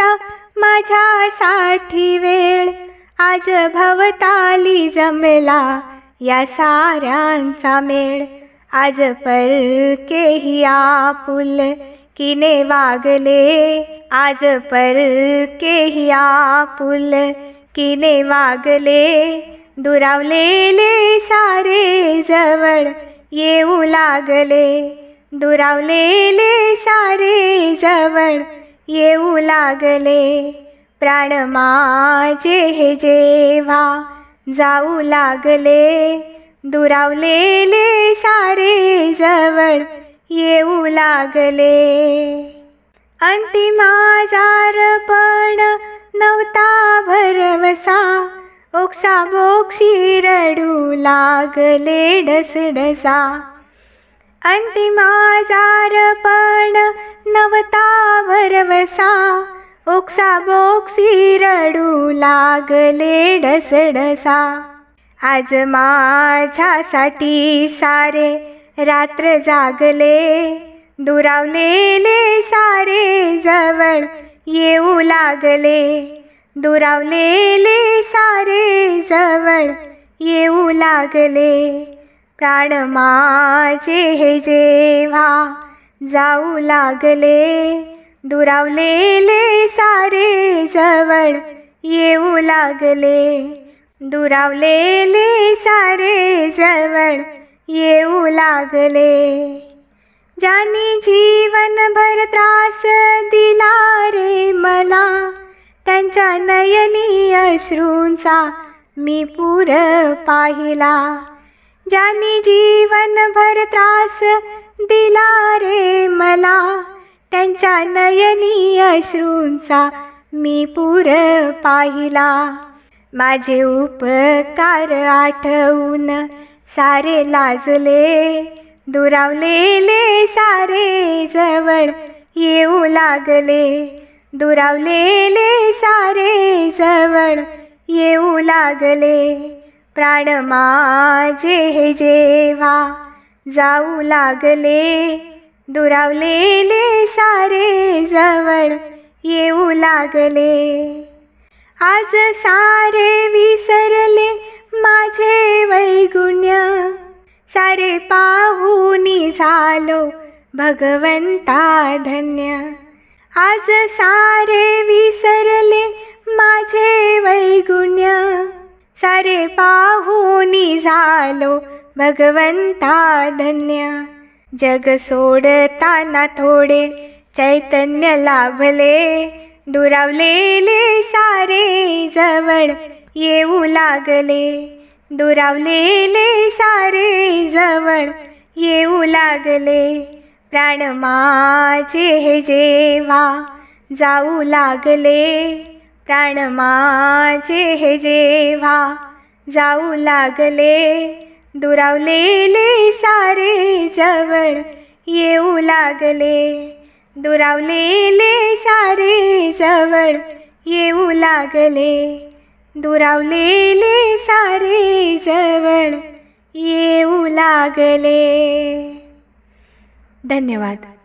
होता माझ्यासाठी वेळ. आज भवताली जमला या साऱ्यांचा मेळ. आज परकेही आपुल किने वागले. आज परकेही आपुल किने वागले. दुरावलेले सारे जवळ येऊ लागले. दुरावलेले सारे जवळ येऊ लागले. प्राण माझे हे जेव्हा जाऊ लागले दुरावलेले सारे जवळ येऊ लागले. अंतिमाजार पण नव्हता भरवसा ओक्सा बोक्षी रडू लागले डसडसा. अंतिमाजारपण नवतावरवसा नवता ओक्सा बोक्सी रडू लागले डसडसा आज माझ्यासाठी सारे रात्र जागले दुरावलेले सारे जवळ येऊ लागले. दुरावलेले सारे जवळ येऊ लागले. प्राण माझे हे जेव्हा जाऊ लागले दुरावलेले सारे जवळ येऊ लागले. दुरावलेले सारे जवळ येऊ लागले. ज्यांनी जीवनभर त्रास दिला रे मला त्यांच्या नयनी अश्रूंचा मी पूर पाहिला. ज्यांनी जीवनभर त्रास दिला रे मला. त्यांच्या नयनी अश्रूंचा मी पूर पाहिला. माझे उपकार आठवून सारे लाजले दुरावलेले सारे जवळ येऊ लागले. दुरावलेले सारे जवळ येऊ लागले. प्राण माझे हे जेव्हा जाऊ लागले दुरावलेले सारे जवळ येऊ लागले. आज सारे विसरले माझे वैगुण्य सारे पाहुनी झालो भगवंता धन्य. आज सारे विसरले सारे पाहूनी झालो भगवंता धन्य जग सोडताना थोडे चैतन्य लाभले दुरावलेले सारे जवळ येऊ लागले. दुरावलेले सारे जवळ येऊ लागले. प्राण माझे हे जेव्हा जाऊ लागले प्राण माझे हे जेव्हा जाऊ लागले दुरावलेले सारे जवळ येऊ लागले. दुरावलेले सारे जवळ येऊ लागले दुरावलेले सारे जवळ येऊ लागले. धन्यवाद.